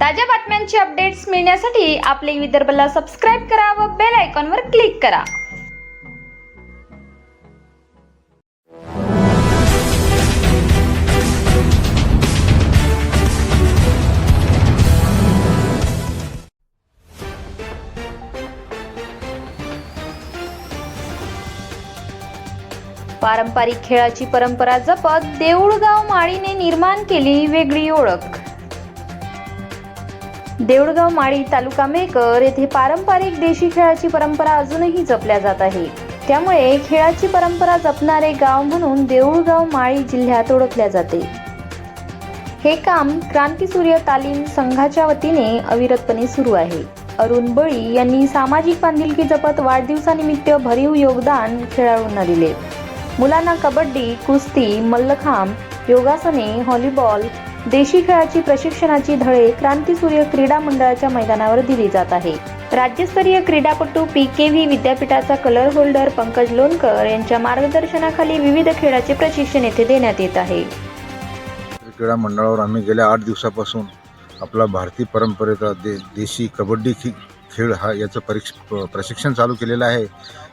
ताज्या बातम्यांचे अपडेट्स मिळण्यासाठी आपले विदर्भला सबस्क्राईब करा व बेल आयकॉनवर क्लिक करा. पारंपरिक खेळाची परंपरा जपत देऊळगाव माळीने निर्माण केली वेगळी ओळख. देऊळगाव माळी तालुका मेकर येथे पारंपरिक देशी खेळाची परंपरा अजूनही जपल्या जात आहे. त्यामुळे खेळाची परंपरा जपणारे गाव म्हणून देऊळगाव माळी जिल्ह्यात ओळखल्या जाते. हे काम क्रांतीसूर्य तालीम संघाच्या वतीने अविरतपणे सुरू आहे. अरुण बळी यांनी सामाजिक बांधिलकी जपत वाढदिवसानिमित्त भरीव योगदान खेळाडूंना दिले. मुलांना कबड्डी कुस्ती मल्लखांब योगासने व्हॉलीबॉल देशी खेळाची प्रशिक्षणाची धडे क्रांतीसूर्य क्रीडा मंडळाच्या मैदानावर दिली जात आहे. राज्यस्तरीय क्रीडापटू पी के व्ही विद्यापीठाचा कलर होल्डर पंकज लोणकर यांच्या मार्गदर्शनाखाली विविध खेळाचे प्रशिक्षण येथे देण्यात येत आहे. क्रीडा मंडळावर आम्ही गेल्या आठ दिवसापासून आपला भारतीय परंपरेचा दे देशी कबड्डी खे खेळ हा याचं परीक्ष प्रशिक्षण चालू केलेलं आहे.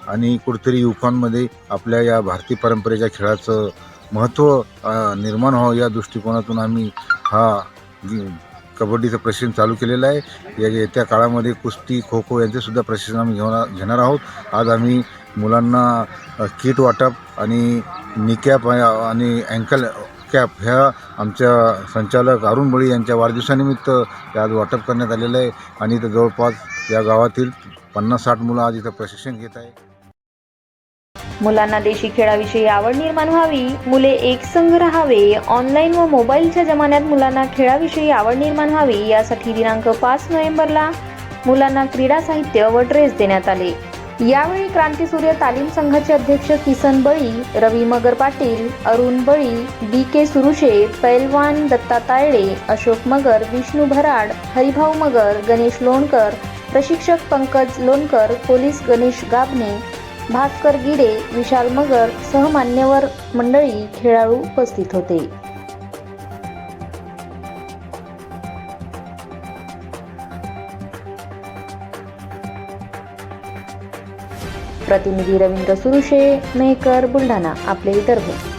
आणि कुठेतरी युवकांमध्ये आपल्या या भारतीय परंपरेच्या खेळाचं महत्त्व निर्माण व्हावं या दृष्टिकोनातून आम्ही हा कबड्डीचं प्रशिक्षण चालू केलेलं आहे. या येत्या काळामध्ये कुस्ती खो खो यांचंसुद्धा प्रशिक्षण आम्ही घेणार घेणार आहोत. आज आम्ही मुलांना किट वाटप आणि निकॅप आणि अँकल कॅप ह्या आमच्या संचालक अरुण बळी यांच्या वाढदिवसानिमित्त हे आज वाटप करण्यात आलेलं आहे. आणि इथं जवळपास या गावातील पन्नास साठ मुलं आज इथं प्रशिक्षण घेत आहे मुलांना देशी खेळाविषयी आवड निर्माण व्हावी मुले एकसंघ राहावे ऑनलाईन व मोबाईलच्या जमान्यात मुलांना खेळाविषयी आवड निर्माण व्हावी यासाठी दिनांक पाच नोव्हेंबरला मुलांना क्रीडा साहित्य व ड्रेस देण्यात आले. यावेळी क्रांतीसूर्य तालीम संघाचे अध्यक्ष किसन बळी रवी मगर पाटील अरुण बळी बी के सुरुशे पैलवान दत्ता तायडे अशोक मगर विष्णू भराड हरिभाऊ मगर गणेश लोणकर प्रशिक्षक पंकज लोणकर पोलीस गणेश गाबणे भास्कर गिडे विशाल मगर सह मान्यवर मंडळी खेळाडू उपस्थित होते. प्रतिनिधी रवींद्र सुरुशे मेहकर बुलढाणा आपले विदर्भ.